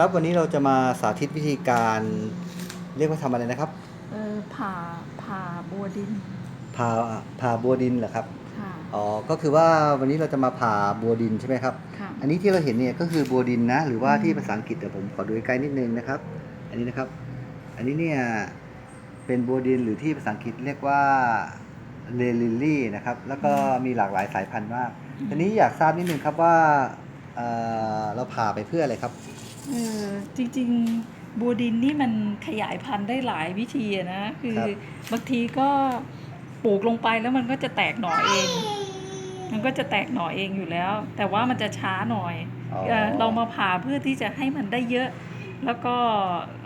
ครับวันนี้เราจะมาสาธิตวิธีการเรียกว่าทำอะไรนะครับเออผ่าผ่าบัวดินผ่าผ่าบัวดินเหรอครับค่ะ อ๋อก็คือว่าวันนี้เราจะมาผ่าบัวดินใช่ไหมครับ ค่ะ อันนี้ที่เราเห็นเนี่ยก็คือบัวดินนะ หรือว่าอืมที่ภาษาอังกฤษเดี๋ยวผมขอดูใกล้ๆนิดนึงนะครับ อันนี้นะครับ อันนี้เนี่ยเป็นบัวดินหรือที่ภาษาอังกฤษเรียกว่าเลลิลลี่นะครับแล้วก็มีหลากหลายสายพันธุ์มากทีนี้อยากทราบนิดนึงครับว่าเอ่อเราผ่าไปเพื่ออะไรครับ เออจริงๆบัวดินนี่มันขยายพันธุ์ได้หลายวิธีอะนะ คือครับ บางทีก็ปลูกลงไปแล้วมันก็จะแตกหน่อเอง มันก็จะแตกหน่อเองอยู่แล้ว แต่ว่ามันจะช้าหน่อยอ๋อเอ่อเรามาผ่าเพื่อที่จะให้มันได้เยอะ แล้วก็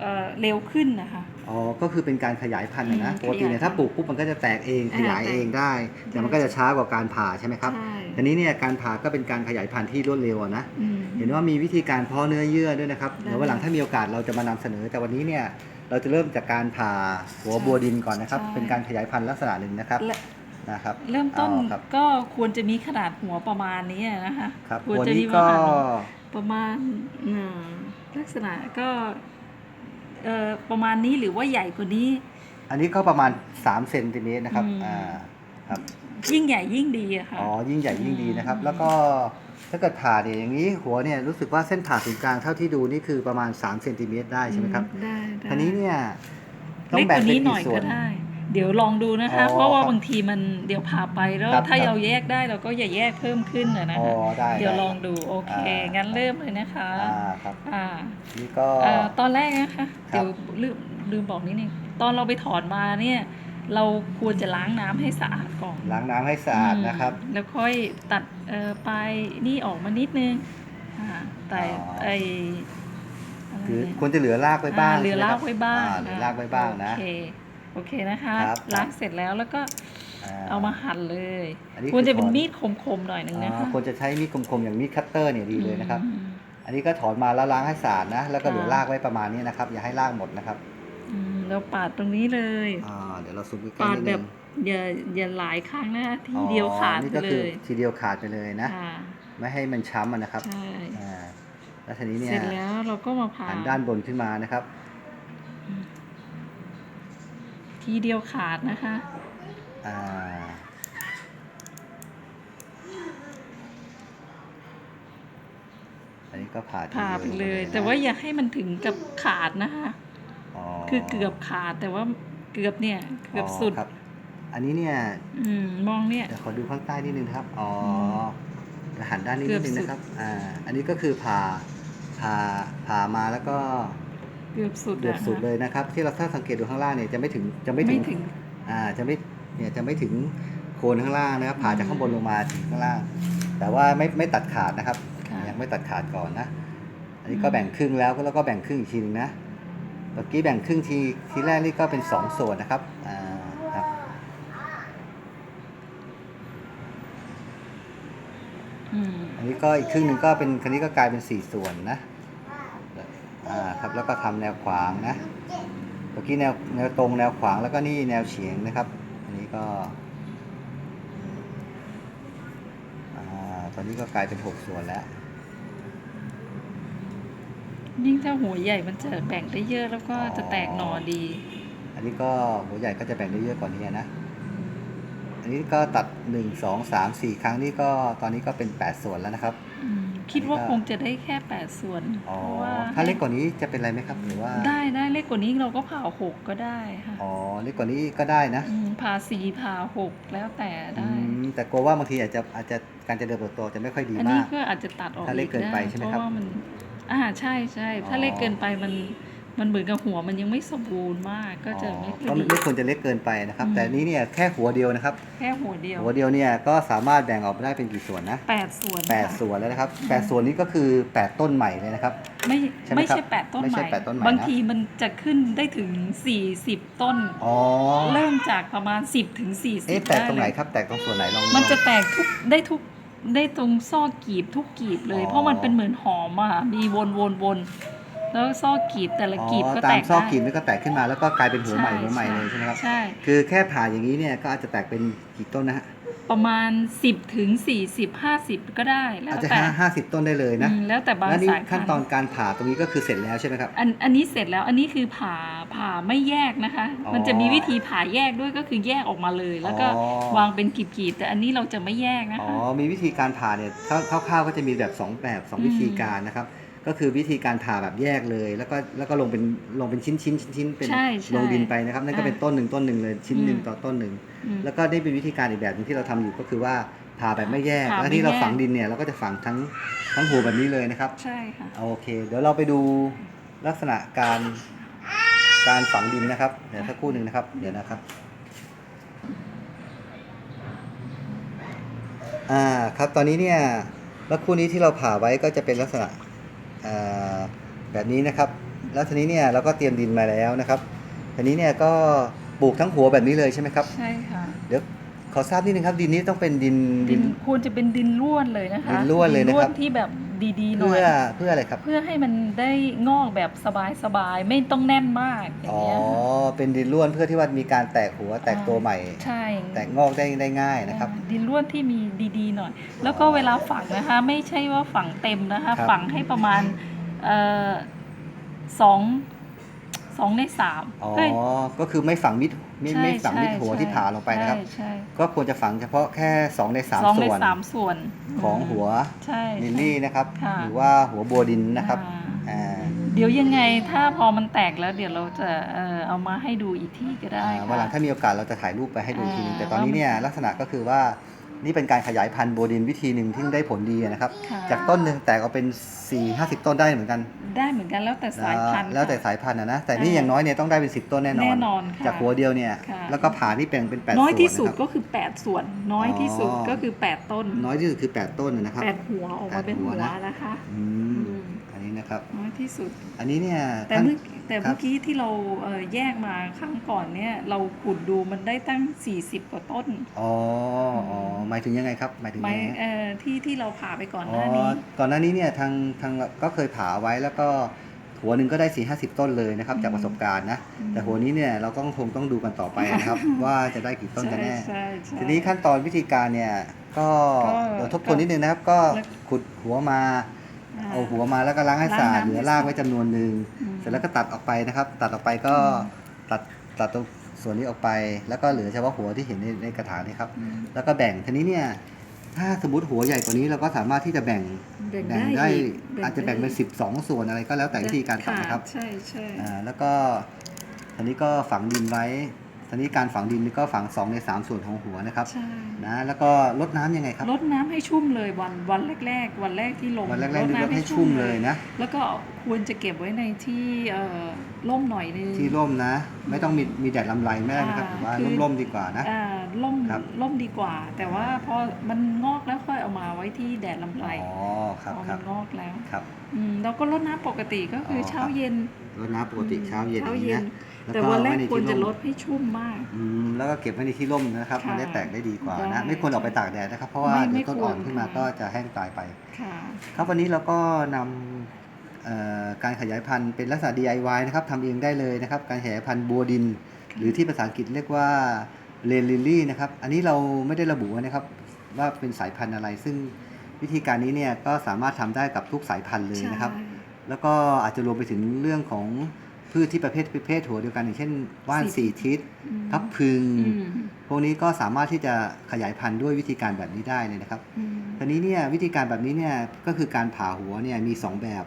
เอ่อเร็วขึ้นนะคะ อ๋อ ก็คือเป็นการขยายพันธุ์อะนะอืมปกติเนี่ยขยายพันธุ์ถ้าปลูกปุ๊บมันก็จะแตกเองอ่าขยายเองได้ แต่มันก็จะช้ากว่าการผ่าใช่ไหมครับ ใช่ทีนี้เนี่ยการผ่าก็เป็นการขยายพันธุ์ที่รวดเร็วอะนะ อืม เห็นว่ามีวิธีการเพาะเนื้อเยื่อด้วยนะครับได้เดี๋ยววันหลังถ้ามีโอกาสเราจะมานำเสนอ แต่วันนี้เนี่ยเราจะเริ่มจากการผ่าหัวใช่บัวดินก่อนนะครับ ใช่ เป็นการขยายพันธุ์ลักษณะหนึ่งนะครับและนะครับ เริ่มต้นอ๋อครับ ก็ควรจะมีขนาดหัวประมาณนี้นะคะครับควรหัวจะนี้มีปก็ระมาณประมาณอืมลักษณะก็ เอ่อประมาณนี้หรือว่าใหญ่กว่านี้ อันนี้ก็ประมาณ3เซนติเมตรนะครับ อืม อ่า ครับ ยิ่งใหญ่ยิ่งดีอะค่ะ อ๋อ ยิ่งใหญ่ยิ่งดีนะครับอืมแล้วก็ถ้าเกิดผ่าเนี่ยอย่างนี้หัวเนี่ยรู้สึกว่าเส้นผ่าศูนย์กลางเท่าที่ดูนี่คือประมาณ3เซนติเมตรได้ใช่ไหมครับอืได้ได้ทีนี้เนี่ยต้อเล็งกกแบ่งว่าเป็นี้นหน่กี่อยส่วก็น ได้ เดี๋ยวลองดูนะคะ อ๋อเพราะว่าครับบางทีมันเดี๋ยวผ่าไปแล้วครับถ้าครับ เราแยกได้เราก็อย่าแยกเพิ่มขึ้นอะนะอ๋อคะได้เดี๋ยวไลองดูโอเคอ่างั้งั้นเริ่มเลยนะคะอ่าครับ อ่านี่ก็ เอ่อตอนแรกนะคะครับเดี๋ยวลืมลืมบอกนิดนึงตอนเราไปถอนมาเนี่ย เราควรจะล้างน้ำให้สะอาดก่อนล้างน้ำให้สะอาดนะครับ อืมแล้วค่อยตัดเอ่อปลายนี่ออกมานิดนึงอ่าแต่อ๋อ ไออะไรคือเนี่ย ควรจะเหลือรากไว้บ้างอ่เหลือใช่รากคบไว้บ้างอ่เหลือรากไว้บ้างนะ โอเค โอเคนะคะ ครับล้างเสร็จแล้วแล้วก็อ่เอามาหั่นเลยอันนี้ควรจะคือเป็นถอนมีดคมๆหน่อยหนึ่งนะอ่าคะควรจะใช้มีดคมๆอย่างมีดคัตเตอร์เนี่ยดีเลยนะครับ อืม อันนี้ก็ถอนมาแล้วล้างให้สะอาดนะ แล้วก็ค่ะเหลือรากไว้ประมาณนี้นะครับ อย่าให้รากหมดนะครับอืมเราปาดตรงนี้เลย อ่าเดี๋ยวเราซูมใกล้ปาๆดนิดแบนึบงอย่าอย่าหลายครั้งนะคะทีอ๋อเดียวขาดนี่ไปก็เลคือยทีเดียวขาดไปเลยนะ ค่ะไม่ให้มันช้ำอะนะครับใช่อ่าแล้วทีนี้เนี่เสยร็จแล้วเราก็มาผ่าหันด้านบนขึ้นมานะครับ ทีเดียวขาดนะคะอ่าอันนี้ก็ผ่าทีผ่าไปดีวเลยนะแต่ว่าอย่าให้มันถึงกับขาดนะคะอ๋อคือเกือบขาดแต่ว่าเกือบเนี่ยเกือบสุดครับอันนี้เนี่ยอืมมองเนี่ยเดี๋ยวขอดูข้างใต้นิดนึงนะครับ อ๋อเดี๋ยวหันด้านนี้เกืนิอบดนึงสุดนะครับ อ่า อันนี้ก็คือผ่าผ่าผ่ามาแล้วก็ เกือบสุดเดือดอะสุดเลยนะครับ ที่เราถ้าสังเกตดูข้างล่างเนี่ยจะไม่ถึงจะไม่ไม่ถึงถึงอ่าจะไม่เนี่ยจะไม่ถึงโคนข้างล่างนะครับผ่าจากข้างบนลงมาถึงข้างล่าง แต่ว่าไม่ไม่ตัดขาดนะครับค่ะยังไม่ตัดขาดก่อนนะ อันนี้ก็แบ่งครึ่งแล้วแล้วก็แบ่งครึ่งอีกทีหนึงนะเมื่อกี้แบ่งครึ่งทีทีแรกนี่ก็เป็นสองส่วนนะครับอ่าครับอืมอันนี้ก็อีกครึ่งหนึ่งก็เป็นคันนี้ก็กลายเป็นสี่ส่วนนะ อ่าครับแล้วก็ทำแนวขวางนะเมื่อกี้แนวแนวตรงแนวขวางแล้วก็นี่แนวเฉียงนะครับ อันนี้ก็อ่าตอนนี้ก็กลายเป็นหกส่วนแล้ว ยิ่งถ้าหัวใหญ่มันจะแบ่งได้เยอะแล้วก็อ๋อจะแตกหน่อดี อันนี้ก็หัวใหญ่ก็จะแบ่งได้เยอะกว่านี้นะ อันนี้ก็ตัดหนึ่งสองสามสี่ครั้งนี่ก็ตอนนี้ก็เป็นแปดส่วนแล้วนะครับ อืม คิดว่าอันนี้ก็คงจะได้แค่แปดส่วนอ๋อเพราะว่าถ้าเล็กกว่านี้จะเป็นอะไรไหมครับหรือว่าได้ได้เล็กกว่านี้เราก็ผ่าหกก็ได้ค่ะอ๋อเล็กกว่านี้ก็ได้นะมผ่าสี่ผ่าหกแล้วแต่อืได้ มแต่กลัวว่าบางทีอาจจะอาจจะการเจริญเติบโตจะไม่ค่อยดีอันนี้มาก ก็อาจจะตัดออกถ้าเล็กเกินไปด้ใช่ไหมเพครับราะว่ามันอ่าใช่ใช่ถ้าอ๋อเล็กเกินไปมัน มันเหมือนกับหัวมันยังไม่สมบูรณ์มากก็จะไม่ค่ก็อยไม่ดี ไม่ควรจะเล็กเกินไปนะครับ อืม แต่นี้เนี่ยแค่หัวเดียวนะครับ แค่หัวเดียวหัวเดียวเนี่ยก็สามารถแบ่งออกได้เป็นกี่ส่วนนะแปดส่วนแปดค่ะส่วนแล้วนะครับแปดส่วนนี้ก็คือแปดต้นใหม่เลยนะครับ ไม่ใช่ไหมไม่ครับใช่แปดต้นไม่ใหใช่ม่แปดต้นใหม่นะ บางทีมันจะขึ้นได้ถึงสี่สิบต้น อ๋อเริ่มจากประมาณสิบถึงสี่สิเอ๊ะบแตกได้ตรงไหเลนยครับ แตกตรงส่วนไหนลองมันจะลอง แตกทุกได้ทุกได้ตรงซอกกีบทุกกีบเลย อ๋อ เพราะมันเป็นเหมือนหอมอะมีวนวนวน แล้วซอกกีบแต่ละอ๋อกีบก็ตาแตมกซอกได้กรีบนี่ก็แตกขึ้นมาแล้วก็กลายเป็นหัวใหม่หัวใหม่เลยใช่ไหมครับใช่คือแค่ผ่าอย่างนี้เนี่ยก็อาจจะแตกเป็นกี่ต้นนะฮะประมาณ 10ถึง40 50 ก็ได้แล้วอาจจะแต่ห้าห้าสิบต้นได้เลยนะอืมแล้วแต่บางแล้วนี่สายพัขั้นนตอนธุ์การผ่าตรงนี้ก็คือเสร็จแล้วใช่ไหมครับอันอันนี้เสร็จแล้วอันนี้คือผ่าผ่าไม่แยกนะคะอ๋อมันจะมีวิธีผ่าแยกด้วยก็คือแยกออกมาเลย แล้วก็อ๋อวางเป็นกีบๆแต่อันนี้เราจะไม่แยกนะอ๋อคะมีวิธีการผ่าเนี่ยคร่าวๆก็จะมีแบบสองแบบสองอืมวิธีการนะครับ ก็คือวิธีการผ่าแบบแยกเลย แล้วก็แล้วก็ลงเป็นลงเป็นชิ้นชิ้นชิ้นชิ้นเป็นใช่ใช่ลงดินไปนะครับนั่นก็อ่าเป็นต้นหนึ่งต้นหนึ่งเลยชิ้นหนึ่งอืมต่อต้นหนึ่งอืมแล้วก็ได้เป็นวิธีการอีกแบบหนึงที่เราทำอยู่ก็คือว่าผ่าแบบไม่แยกผ่าแล้วที่เราไม่แยก ฝังดินเนี่ยเราก็จะฝังทั้งทั้งหัวแบบนี้เลยนะครับ ใช่ค่ะโอเค เดี๋ยวเราไปดูลักษณะการการฝังดินนะครับ เดี๋ยวสักครู่หนึ่งนะครับ เดี๋ยวนะครับ อ่าครับตอนนี้เนี่ยลักครู่นี้ที่เราผ่าไว้ก็จะเป็นลักษณะอ่า แบบนี้นะครับ แล้วทีนี้เนี่ยเราก็เตรียมดินมาแล้วนะครับทีนี้เนี่ยก็ปลูกทั้งหัวแบบนี้เลยใช่ไหมครับ ใช่ค่ะ เดี๋ยว ขอทราบนิดนึงครับดินนี้ต้องเป็นดินดินควรจะเป็นดินร่วนเลยนะคะดินร่วนเลยนะครับดิที่แบบดีๆหน่อเพื่ยอเพื่ออะไรครับ เพื่อให้มันได้งอกแบบสบายๆไม่ต้องแน่นมากอย่างอ๋อเงี้ยค่ะเป็นดินร่วนเพื่อที่ว่ามีการแตกหัวแตกตัวใหม่ ใช่ แตกงอกได้ได้ง่ายนะครับอ่าดินร่วนที่มีดีๆหน่อย แล้วก็เวลาฝังนะคะ ไม่ใช่ว่าฝังเต็มนะคะครับฝังให้ประมาณเอ่อสองสองในสามอ๋อเฮ้ยก็คือไม่ฝังมิด ไม่ใช่ไม่ฝังมิดใช่หัวใช่ที่ผ่าลงไปนะครับ ใช่ใช่ก็ควรจะฝังเฉพาะแค่ 2 ใน3สองส่ในวนสามส่วนของหัวใช่ ลิลลี่นะครับ ค่ะ หรือว่าหัวบัวดินนะครับอ่าอ่าเดี๋ยวยังไงถ้าพอมันแตกแล้วเดี๋ยวเราจะเอ่อเอามาให้ดูอีกทีก็ได้อ่าวันหลังค่ะ ถ้ามีโอกาสเราจะถ่ายรูปไปให้ดูอีกทีนึงอ่าแต่ตอนนี้เนี่ยลักษณะก็คือว่า นี่เป็นการขยายพันธุ์บัวดินวิธีหนึ่งที่ได้ผลดีนะครับ ค่ะ จากต้นหนึ่งแตกออกเป็น 4 50 ต้นได้เหมือนกันได้เหมือนกันแล้วแต่สายพันธุ์ แล้วแต่ค่ะสายพันธุ์นะนะแต่นี่อ่าอย่างน้อยเนี่ยต้องได้เป็น 10 ต้นแน่นอน แน่นอนค่ะจากหัวเดียวเนี่ยค่ะ แล้วก็ผ่านี่เป็นเป็นแปดน้อยส่วนที่สุดนะครับก็คือ 8 ส่วน น้อยที่สุดอ๋อก็คือ 8 ต้น น้อยที่สุดคือ 8 ต้นนะครับ 8 หัวออกมาเป็นแปดหัหัววนะนะคะ อืมอืมอันนี้นะ ครับน้อยที่สุด อันนี้เนี่ยแต่ท่านเมื่อแต่ครัเมื่บอกี้ที่เราเอ่อแยกมาครั้งก่อนเนี่ยเราขุดดูมันได้ตั้ง 40 กว่าต้น อ๋ออ๋อหมายถึงยังไงครับ หมายถึงหมายยังไงเอ่อที่ที่เราผ่าไปก่อนหอ๋อน้านี้ ก่อนหน้านี้เนี่ยทางทางก็เคยผ่าไว้แล้วก็หัวหนึ่งก็ได้4ี่ห้าสิบต้นเลยนะครับอืมจากประสบการณ์นะอืมแต่หัวนี้เนี่ยเราก็คงต้องดูกันต่อไปนะครับ ว่าจะได้กี่ต้นกันแน่ใช่ใช่ทีนี้ขั้นตอนวิธีการเนี่ยก็ก็เดี๋ยวทบทวนนิดนึงนะครับ ก็แล้วขุดหัวมาอ่า เอาหัวมาแล้วก็ล้างให้สะอาดล้างน้ำ เหลือรากไว้จำนวนหนึ่งอืมเสร็จแล้วก็ตัดออกไปนะครับ ตัดออกไปก็อืมตัดตัดตรงส่วนนี้ออกไป แล้วก็เหลือเฉพาะหัวที่เห็นในในกระถางนี่ครับอืมแล้วก็แบ่งทีนี้เนี่ย ถ้าสมมติหัวใหญ่กว่านี้เราก็สามารถที่จะแบ่งแบ่งแบ่งได้ได้อีกอาจจะแบ่งเป็นได้12 ส่วนอะไรก็แล้วแต่วิธีการฝังนะครับ ใช่ใช่ อ่าแล้วก็ทีนี้ก็ฝังดินไว้ ทีนี้การฝังดินนี่ก็ฝัง 2 ใน 3 ส่วนของหัวนะครับใช่นะแล้วก็ลดน้ำยังไงครับ ลดน้ำให้ชุ่มเลยวันวันแรก ๆ วันแรกที่ลงวันแรกๆนี่ลดให้ชุ่มเลยนะ แล้วก็ควรจะเก็บไว้ในที่เอ่อร่มหน่อยนึง ที่ร่มนะ ไม่ต้องมีมีแดดลำไรไม่ได้นะครับอ่าผมว่าคือ ร่มๆดีกว่านะ อ่าร่มครับร่มดีกว่า แต่ว่าพอมันงอกแล้วค่อยเอามาไว้ที่แดดลำไรอ๋อครับพอคมัรับนงอกแล้วครับ อืมเราก็รดน้ำปกติก็คือออเช้าครับเย็น รดน้ำปกติเช้าเย็นอเช้าย่างเย็นี้นนะ แต่วันแรกไในควรที่จะมลดให้ชุ่มมาก อืมแล้วก็เก็บไว้ในที่ร่มนะครับค่ะมันได้แตกได้ดีกว่าได้นะ ไม่ควรออกไปตากแดดนะครับ เพราะว่าไม่เดี๋ไม่ยวต้นควรอ่อนขึ้นมาค่ะก็จะแห้งตายไปค่ะครับวันนี้เราก็นำเอ่อการขยายพันธุ์เป็นลักษณะ DIY นะครับทำเองได้เลยนะครับ การขยายพันธุ์บัวดิน หรือที่ภาษาอังกฤษเรียกว่าเลนลิลลี่นะครับ อันนี้เราไม่ได้ระบุไว้นะครับว่าเป็นสายพันธุ์อะไร ซึ่งวิธีการนี้เนี่ยก็สามารถทำได้กับทุกสายพันธุ์เลยนะครับใช่แล้วก็อาจจะรวมไปถึงเรื่องของ พืชที่ประเภทประเภทหัวเดียวกันอย่างเช่นว่านสีสี่ทิศอืมพับพึงอืมพวกนี้ก็สามารถที่จะขยายพันธุ์ด้วยวิธีการแบบนี้ได้เลยนะครับอืมทีนี้เนี่ยวิธีการแบบนี้เนี่ยก็คือการผ่าหัวเนี่ยมี 2 แบบ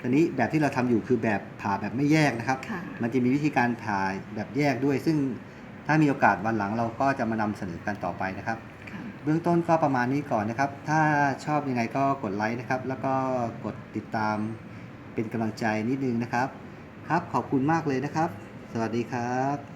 ทีนี้แบบที่เราทำอยู่คือแบบผ่าแบบไม่แยกนะครับค่ะมันจะมีวิธีการผ่าแบบแยกด้วย ซึ่งถ้ามีโอกาสวันหลังเราก็จะมานำเสนอกันต่อไปนะครับค่ะเบื้องต้นก็ประมาณนี้ก่อนนะครับ ถ้าชอบยังไงก็กดไลค์นะครับ แล้วก็กดติดตามเป็นกำลังใจนิดนึงนะครับ ครับขอบคุณมากเลยนะครับ สวัสดีครับ